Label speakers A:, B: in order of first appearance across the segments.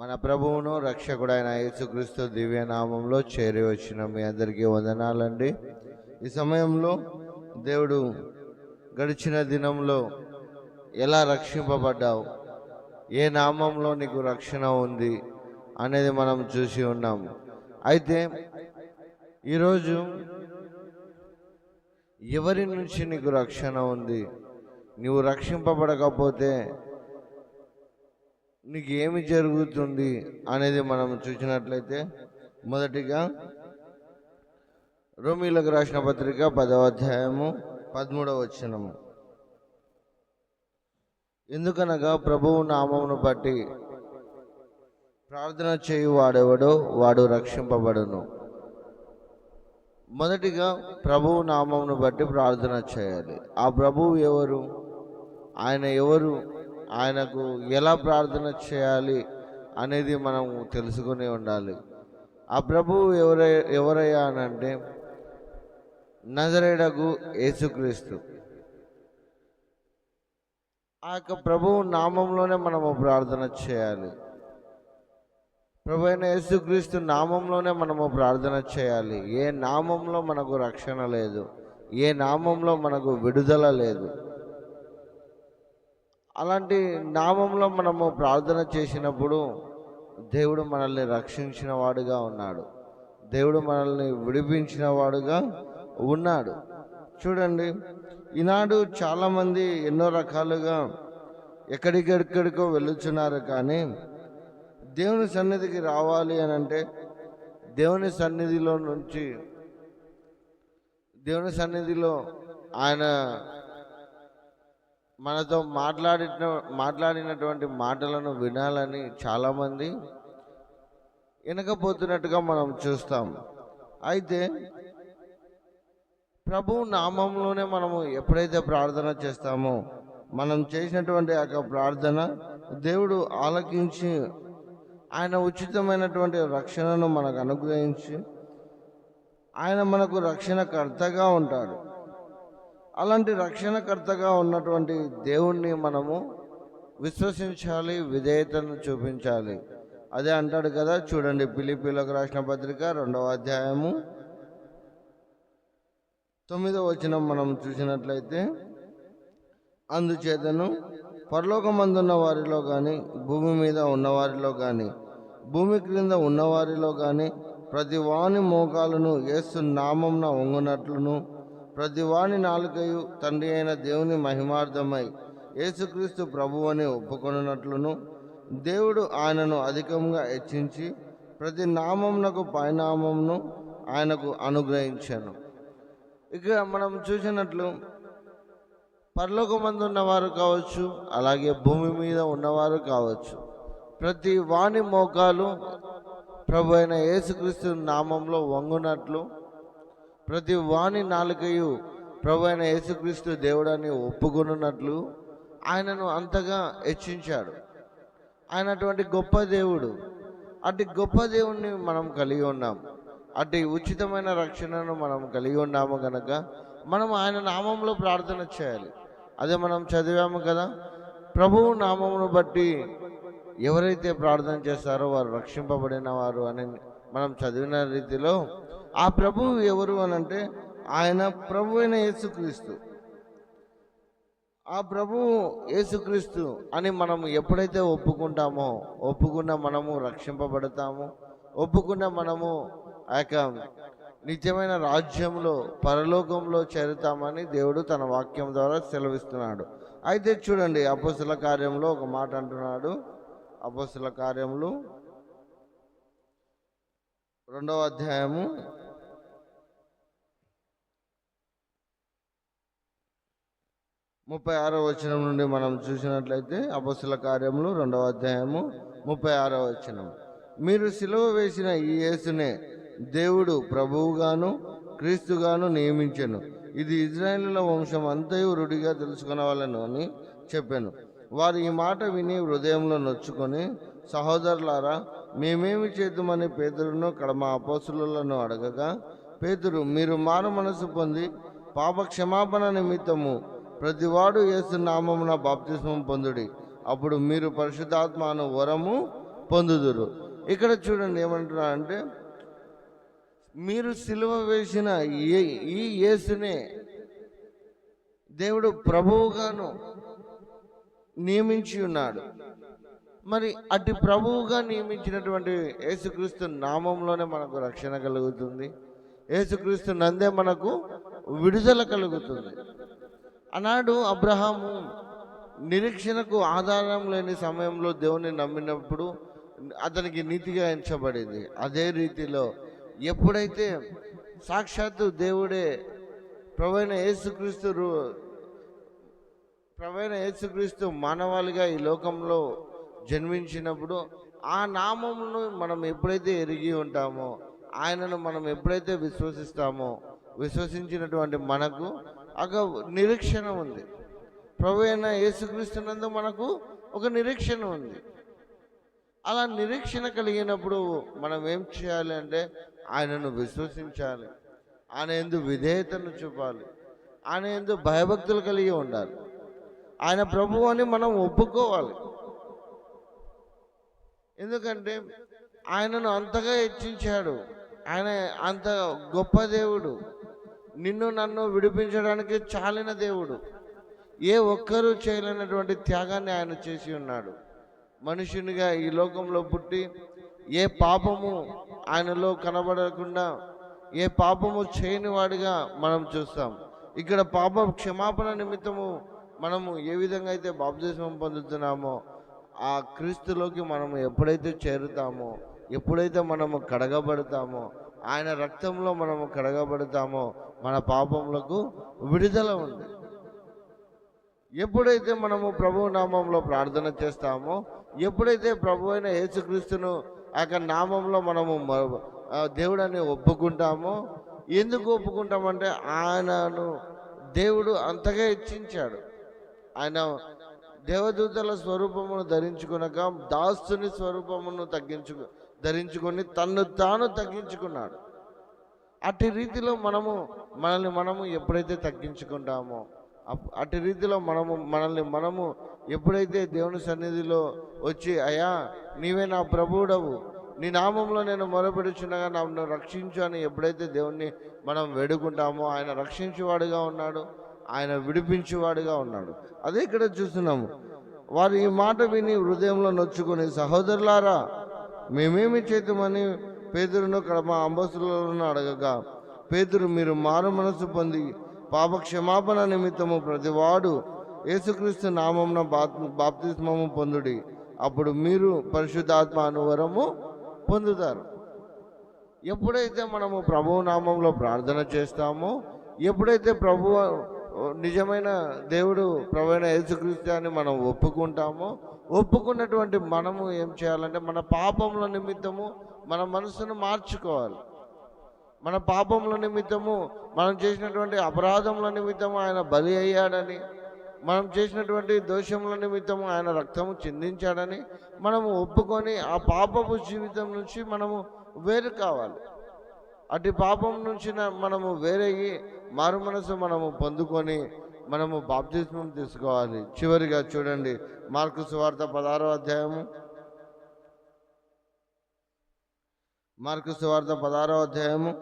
A: మన ప్రభువును రక్షకుడైన యేసుక్రీస్తు దివ్య నామంలో చేరి వచ్చిన మీ అందరికీ వందనాలండి. ఈ సమయంలో దేవుడు గడిచిన దినంలో ఎలా రక్షింపబడ్డావు? ఏ నామంలో నీకు రక్షణ ఉంది అనేది మనం చూసి ఉన్నాము అయితే ఈరోజు ఎవరి నుంచి నీకు రక్షణ ఉంది? నీవు రక్షింపబడకపోతే నీకు ఏమి జరుగుతుంది అనేది మనం చూసినట్లయితే మొదటిగా రోమిలకు రాసిన పత్రిక పదవ అధ్యాయము పదమూడవ వచనము. ఎందుకనగా ప్రభువు నామమును బట్టి ప్రార్థన చేయు వాడెవడో వాడు రక్షింపబడును. మొదటిగా ప్రభువు నామమును బట్టి ప్రార్థన చేయాలి. ఆ ప్రభువు ఎవరు? ఆయన ఎవరు? ఆయనకు ఎలా ప్రార్థన చేయాలి అనేది మనం తెలుసుకుని ఉండాలి. ఆ ప్రభువు ఎవరై ఎవరయ్యా అని అంటే నజరేడకు యేసుక్రీస్తు. ఆ యొక్క ప్రభువు నామంలోనే మనము ప్రార్థన చేయాలి. ప్రభు అయిన యేసుక్రీస్తు నామంలోనే మనము ప్రార్థన చేయాలి. ఏ నామంలో మనకు రక్షణ లేదు ఏ నామంలో మనకు విడుదల లేదు. అలాంటి నామంలో మనము ప్రార్థన చేసినప్పుడు దేవుడు మనల్ని రక్షించిన వాడుగా ఉన్నాడు. దేవుడు మనల్ని విడిపించిన వాడుగా ఉన్నాడు. చూడండి ఈనాడు చాలామంది ఎన్నో రకాలుగా ఎక్కడికెక్కడికో వెళ్ళుచున్నారు కానీ దేవుని సన్నిధికి రావాలి అని అంటే దేవుని సన్నిధిలో నుంచి దేవుని సన్నిధిలో ఆయన మనతో మాట్లాడిన మాట్లాడినటువంటి మాటలను వినాలని చాలామంది వినకపోతున్నట్టుగా మనం చూస్తాం. అయితే ప్రభు నామంలోనే మనము ఎప్పుడైతే ప్రార్థన చేస్తామో మనం చేసినటువంటి యొక్క ప్రార్థన దేవుడు ఆలకించి ఆయన ఉచితమైనటువంటి రక్షణను మనకు అనుగ్రహించి ఆయన మనకు రక్షణకర్తగా ఉంటాడు. అలాంటి రక్షణకర్తగా ఉన్నటువంటి దేవుణ్ణి మనము విశ్వసించాలి విధేయతను చూపించాలి. అదే అంటాడు కదా చూడండి పిలిపిలోకి రాసిన పత్రిక రెండవ అధ్యాయము. తొమ్మిదో వచనం మనం చూసినట్లయితే అందుచేతను పరలోకమందున్న వారిలో కానీ భూమి మీద ఉన్నవారిలో కానీ భూమి క్రింద ఉన్నవారిలో కానీ ప్రతి వాని మోకాలను ఏసు నామంన వంగునట్లును ప్రతివాని నాలుకయు తండ్రి అయిన దేవుని మహిమార్థమై యేసుక్రీస్తు ప్రభు అని ఒప్పుకొనున్నట్లును. దేవుడు ఆయనను అధికంగా హెచ్చించి ప్రతి నామంనకు పైనామంను ఆయనకు అనుగ్రహించాను. ఇక మనం చూసినట్లు పరలోకమందు ఉన్నవారు కావచ్చు అలాగే భూమి మీద ఉన్నవారు కావచ్చు ప్రతి వాణి మోకాలు ప్రభు అయిన యేసుక్రీస్తు నామంలో వంగునట్లు ప్రతి వాణి నాలుకయు ప్రభు అయిన యేసుక్రీస్తు దేవుడాన్ని ఒప్పుకొనున్నట్లు ఆయనను అంతగా హెచ్చించాడు. ఆయన అటువంటి గొప్ప దేవుడు. అటు గొప్ప దేవుణ్ణి మనం కలిగి ఉన్నాం. అటు ఉచితమైన రక్షణను మనం కలిగి ఉన్నాము కనుక మనం ఆయన నామంలో ప్రార్థన చేయాలి. అదే మనం చదివాము కదా ప్రభువు నామమును బట్టి ఎవరైతే ప్రార్థన చేస్తారో వారు రక్షింపబడిన వారు అని మనం చదివిన రీతిలో ఆ ప్రభువు ఎవరు అని అంటే ఆయన ప్రభు అయిన యేసుక్రీస్తు. ఆ ప్రభువు యేసుక్రీస్తు అని మనం ఎప్పుడైతే ఒప్పుకుంటామో ఒప్పుకున్న మనము రక్షింపబడతాము ఒప్పుకున్న మనము ఆ యొక్క నిత్యమైన రాజ్యంలో పరలోకంలో చేరుతామని దేవుడు తన వాక్యం ద్వారా సెలవిస్తున్నాడు. అయితే చూడండి అపోస్తుల కార్యంలో ఒక మాట అంటున్నాడు. అపోస్తుల కార్యములు రెండవ అధ్యాయము. ముప్పై ఆరో వచనం నుండి మనం చూసినట్లయితే అపసుల కార్యములు రెండవ అధ్యాయము ముప్పై ఆరో వచనం. మీరు సిలువ వేసిన ఈ యేసునే దేవుడు ప్రభువుగాను క్రీస్తుగాను నియమించను. ఇది ఇజ్రాయేలుల వంశం అంతయు రుడిగా తెలుసుకునవాలను అని చెప్పాను. వారు ఈ మాట విని హృదయంలో నొచ్చుకొని సహోదరులారా మేమేమి చేద్దామని పేదరును కడమ అపోసులను అడగగా పేతురు మీరు మారు మనసు పొంది పాప క్షమాపణ నిమిత్తము ప్రతివాడు యేసు నామమున బాప్తిస్మం పొందుడి. అప్పుడు మీరు పరిశుద్ధాత్మను వరము పొందుదురు. ఇక్కడ చూడండి ఏమంటున్నా అంటే మీరు సిలువ వేసిన ఏ ఈ యేసునే దేవుడు ప్రభువుగాను నియమించి ఉన్నాడు. మరి అటు ప్రభువుగా నియమించినటువంటి యేసుక్రీస్తు నామంలోనే మనకు రక్షణ కలుగుతుంది. యేసుక్రీస్తు నందే మనకు విడుదల కలుగుతుంది. ఆనాడు అబ్రహాము నిరీక్షణకు ఆధారం లేని సమయంలో దేవుని నమ్మినప్పుడు అతనికి నీతిగా ఎంచబడింది. అదే రీతిలో ఎప్పుడైతే సాక్షాత్తు దేవుడే ప్రవైన యేసుక్రీస్తు రు- ప్రవైన యేసుక్రీస్తు మానవాళిగా ఈ లోకంలో జన్మించినప్పుడు ఆ నామమును మనం ఎప్పుడైతే ఎరిగి ఉంటామో ఆయనను మనం ఎప్పుడైతే విశ్వసిస్తామో విశ్వసించినటువంటి మనకు ఒక నిరీక్షణ ఉంది. ప్రభు అయిన యేసుక్రీస్తునందు మనకు ఒక నిరీక్షణ ఉంది. అలా నిరీక్షణ కలిగినప్పుడు మనం ఏం చేయాలి అంటే ఆయనను విశ్వసించాలి. ఆయన ఎందు విధేయతను చూపాలి. ఆయన ఎందు భయభక్తులు కలిగి ఉండాలి. ఆయన ప్రభు అని మనం ఒప్పుకోవాలి. ఎందుకంటే ఆయనను అంతగా హెచ్చించాడు. ఆయన అంత గొప్ప దేవుడు. నిన్ను నన్ను విడిపించడానికి చాలిన దేవుడు. ఏ ఒక్కరూ చేయలేనటువంటి త్యాగాన్ని ఆయన చేసి ఉన్నాడు. మనుషునిగా ఈ లోకంలో పుట్టి ఏ పాపము ఆయనలో కనబడకుండా ఏ పాపము చేయని వాడిగా మనం చూస్తాం. ఇక్కడ పాప క్షమాపణ నిమిత్తము మనము ఏ విధంగా అయితే బాప్తిస్మం పొందుతున్నామో ఆ క్రీస్తులోకి మనము ఎప్పుడైతే చేరుతామో ఎప్పుడైతే మనము కడగబడతామో ఆయన రక్తంలో మనము కడగబడతామో మన పాపములకు విడుదల ఉంది. ఎప్పుడైతే మనము ప్రభు నామంలో ప్రార్థన చేస్తామో ఎప్పుడైతే ప్రభు అయిన యేసుక్రీస్తును ఆ యొక్క నామంలో మనము దేవుడని ఒప్పుకుంటామో ఎందుకు ఒప్పుకుంటామంటే ఆయనను దేవుడు అంతగా హెచ్చించాడు ఆయన దేవదూతల స్వరూపమును ధరించుకునక దాస్తుని స్వరూపమును తగ్గించు ధరించుకొని తన్ను తాను తగ్గించుకున్నాడు. అట్టి రీతిలో మనము మనల్ని మనము ఎప్పుడైతే తగ్గించుకుంటామో అప్- అట్టి రీతిలో మనము మనల్ని మనము ఎప్పుడైతే దేవుని సన్నిధిలో వచ్చి అయ్యా నీవే నా ప్రభువుడవు నీ నామంలో నేను మొరపెడుచుండగా నన్ను రక్షించు అని ఎప్పుడైతే దేవుణ్ణి మనం వేడుకుంటామో ఆయన రక్షించేవాడుగా ఉన్నాడు. ఆయన విడిపించేవాడుగా ఉన్నాడు. అదే ఇక్కడ చూస్తున్నాము. వారు ఈ మాట విని హృదయంలో నొచ్చుకొని సహోదరులారా మేమేమి చేతుమని పేదరును కడమ అంబసులను అడగగా పేదరు మీరు మారు మనసు పొంది పాప క్షమాపణ నిమిత్తము ప్రతివాడు యేసుక్రీస్తు నామంన బాప్తిస్మము పొందుడి. అప్పుడు మీరు పరిశుద్ధాత్మ అనువరము పొందుతారు. ఎప్పుడైతే మనము ప్రభు నామంలో ప్రార్థన చేస్తామో ఎప్పుడైతే ప్రభు నిజమైన దేవుడు ప్రవీణ యేసుక్రీస్తుని మనం ఒప్పుకుంటాము. ఒప్పుకున్నటువంటి మనము ఏం చేయాలంటే మన పాపముల నిమిత్తము మన మనసును మార్చుకోవాలి. మన పాపముల నిమిత్తము మనం చేసినటువంటి అపరాధముల నిమిత్తము ఆయన బలి అయ్యాడని మనం చేసినటువంటి దోషముల నిమిత్తము ఆయన రక్తము చిందించాడని మనము ఒప్పుకొని ఆ పాపపు జీవితం నుంచి మనము వేరు కావాలి. అటు పాపం నుంచి మనము వేరే మారు మనసు మనము పొందుకొని మనము బాప్తిస్మం తీసుకోవాలి. చివరిగా చూడండి మార్కు సువార్త పదారో అధ్యాయము. మార్కు సువార్త పదారో అధ్యాయము.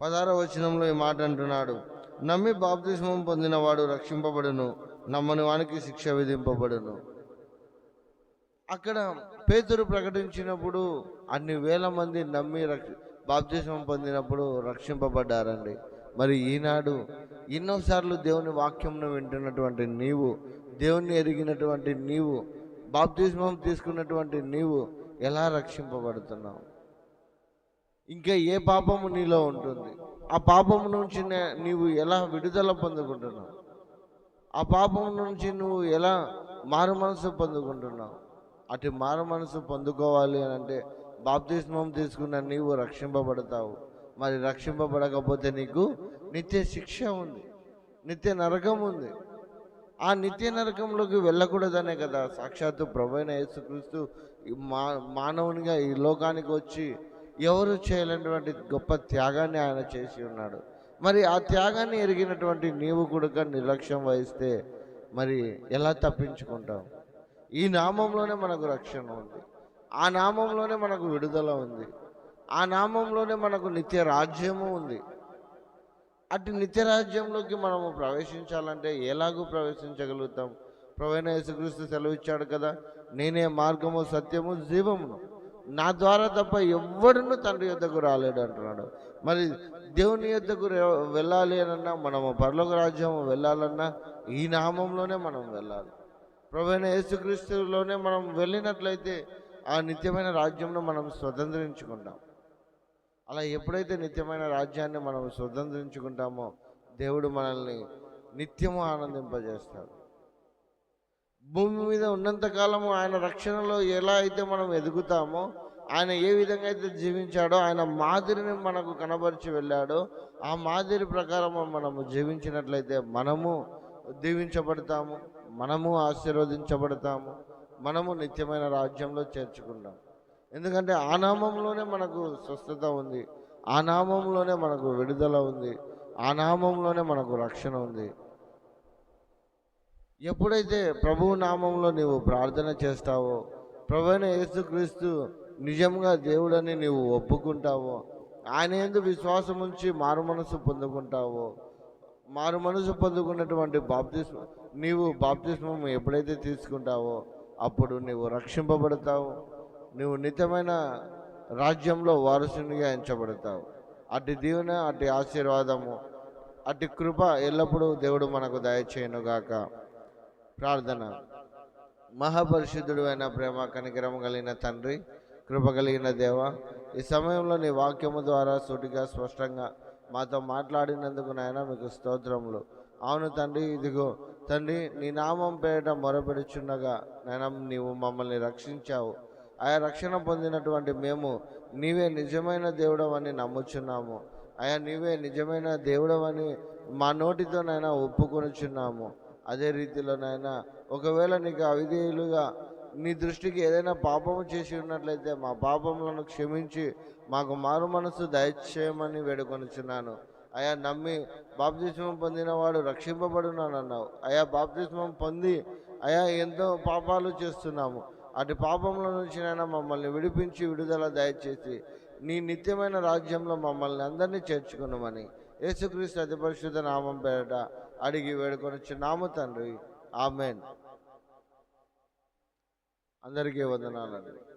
A: పదహారో వచనంలో ఈ మాట అంటున్నాడు. నమ్మి బాప్తిస్మం పొందినవాడు రక్షింపబడును నమ్మని వానికి శిక్ష విధింపబడును. అక్కడ పేతురు ప్రకటించినప్పుడు అన్ని వేల మంది నమ్మి రక్ష బాప్తిస్మం పొందినప్పుడు రక్షింపబడ్డారండి. మరి ఈనాడు ఎన్నోసార్లు దేవుని వాక్యంను వింటున్నటువంటి నీవు దేవుణ్ణి ఎరిగినటువంటి నీవు బాప్తిస్మం తీసుకున్నటువంటి నీవు ఎలా రక్షింపబడుతున్నావు? ఇంకా ఏ పాపము నీలో ఉంటుంది? ఆ పాపము నుంచి నీవు ఎలా విడుదల పొందుకుంటున్నావు? ఆ పాపం నుంచి నువ్వు ఎలా మారు మనసు పొందుకుంటున్నావు? అటు మారు మనసు పొందుకోవాలి అని అంటే బాప్తిస్మం తీసుకున్న నీవు రక్షింపబడతావు. మరి రక్షింపబడకపోతే నీకు నిత్య శిక్ష ఉంది నిత్య నరకం ఉంది. ఆ నిత్య నరకంలోకి వెళ్ళకూడదనే కదా సాక్షాత్తు ప్రభైన యేసుక్రీస్తు మా మానవునిగా ఈ లోకానికి వచ్చి ఎవరు చేయలేనటువంటి గొప్ప త్యాగాన్ని ఆయన చేసి ఉన్నాడు. మరి ఆ త్యాగాన్ని ఎరిగినటువంటి నీవు కూడా నిర్లక్ష్యం వహిస్తే మరి ఎలా తప్పించుకుంటావు? ఈ నామంలోనే మనకు రక్షణ ఉంది. ఆ నామంలోనే మనకు విడుదల ఉంది. ఆ నామంలోనే మనకు నిత్య రాజ్యము ఉంది. అటు నిత్య రాజ్యంలోకి మనము ప్రవేశించాలంటే ఎలాగూ ప్రవేశించగలుగుతాం? ప్రవీణ యేసుక్రీస్తు సెలవిచ్చాడు కదా నేనే మార్గము సత్యము జీవమును. నా ద్వారా తప్ప ఎవ్వడును తండ్రి యొద్దకు రాలేడు అంటున్నాడు. మరి దేవుని యొద్దకు వెళ్ళాలి అనన్నా మనము పరలోక రాజ్యం వెళ్ళాలన్నా ఈ నామంలోనే మనం వెళ్ళాలి. ప్రభుత్వ యేసుక్రీస్తులోనే మనం వెళ్ళినట్లయితే ఆ నిత్యమైన రాజ్యంను మనం స్వతంత్రించుకుంటాం. అలా ఎప్పుడైతే నిత్యమైన రాజ్యాన్ని మనం స్వతంత్రించుకుంటామో దేవుడు మనల్ని నిత్యము ఆనందింపజేస్తాడు. భూమి మీద ఉన్నంతకాలము ఆయన రక్షణలో ఎలా అయితే మనం ఎదుగుతామో ఆయన ఏ విధంగా అయితే జీవించాడో ఆయన మాదిరిని మనకు కనబరిచి వెళ్ళాడో ఆ మాదిరి ప్రకారం మనము జీవించినట్లయితే మనము దీవించబడతాము. మనము ఆశీర్వదించబడతాము. మనము నిత్యమైన రాజ్యంలో చేర్చుకుంటాం. ఎందుకంటే ఆ నామంలోనే మనకు స్వస్థత ఉంది. ఆ నామంలోనే మనకు విడుదల ఉంది. ఆ నామంలోనే మనకు రక్షణ ఉంది. ఎప్పుడైతే ప్రభువు నామంలో నీవు ప్రార్థన చేస్తావో ప్రభుణ యేసుక్రీస్తు నిజంగా దేవుడని నీవు ఒప్పుకుంటావో ఆయన ఎందు విశ్వాసం ఉంచి మారు మనసు పొందుకుంటావో మారు మనసు పొందుకున్నటువంటి బాప్తిస్మ నీవు బాప్తిస్మం ఎప్పుడైతే తీసుకుంటావో అప్పుడు నీవు రక్షింపబడతావు. నువ్వు నిత్యమైన రాజ్యంలో వారసునిగా ఎంచబడతావు. అటు దీవెన అటు ఆశీర్వాదము అటు కృప ఎల్లప్పుడూ దేవుడు మనకు దయచేయనుగాక. ప్రార్థన. మహాపరిశుద్ధుడు అయిన ప్రేమ కనికరం కలిగిన తండ్రి కృప కలిగిన దేవ ఈ సమయంలో నీ వాక్యము ద్వారా సూటిగా స్పష్టంగా మాతో మాట్లాడినందుకు నాయన మీకు స్తోత్రములు. అవును తండ్రి ఇదిగో తండ్రి నీ నామం పేరిట మొరపెడుచుండగా నాయన నీవు మమ్మల్ని రక్షించావు. ఆయా రక్షణ పొందినటువంటి మేము నీవే నిజమైన దేవుడవని నమ్ముచున్నాము. ఆయా నీవే నిజమైన దేవుడవని మా నోటితోనైనా ఒప్పుకొనుచున్నాము. అదే రీతిలోనైనా ఒకవేళ నీకు అవిధేయులుగా నీ దృష్టికి ఏదైనా పాపము చేసి ఉన్నట్లయితే మా పాపములను క్షమించి మాకు మారు మనసు దయచేయమని వేడుకొనుచున్నాను. అయా నమ్మి బాప్తిస్మం పొందిన వాడు అయా బాప్తిస్మం పొంది అయా ఎంతో పాపాలు చేస్తున్నాము. అటు పాపముల నుంచి నైనా మమ్మల్ని విడిపించి విడుదల దయచేసి నీ నిత్యమైన రాజ్యంలో మమ్మల్ని అందరినీ చేర్చుకున్నామని యేసుక్రీస్తు అతి పరిశుద్ధ నామం పేరట అడిగి వేడుకొని నాము తండ్రి. ఆమెన్. అందరికీ వందనాలండి.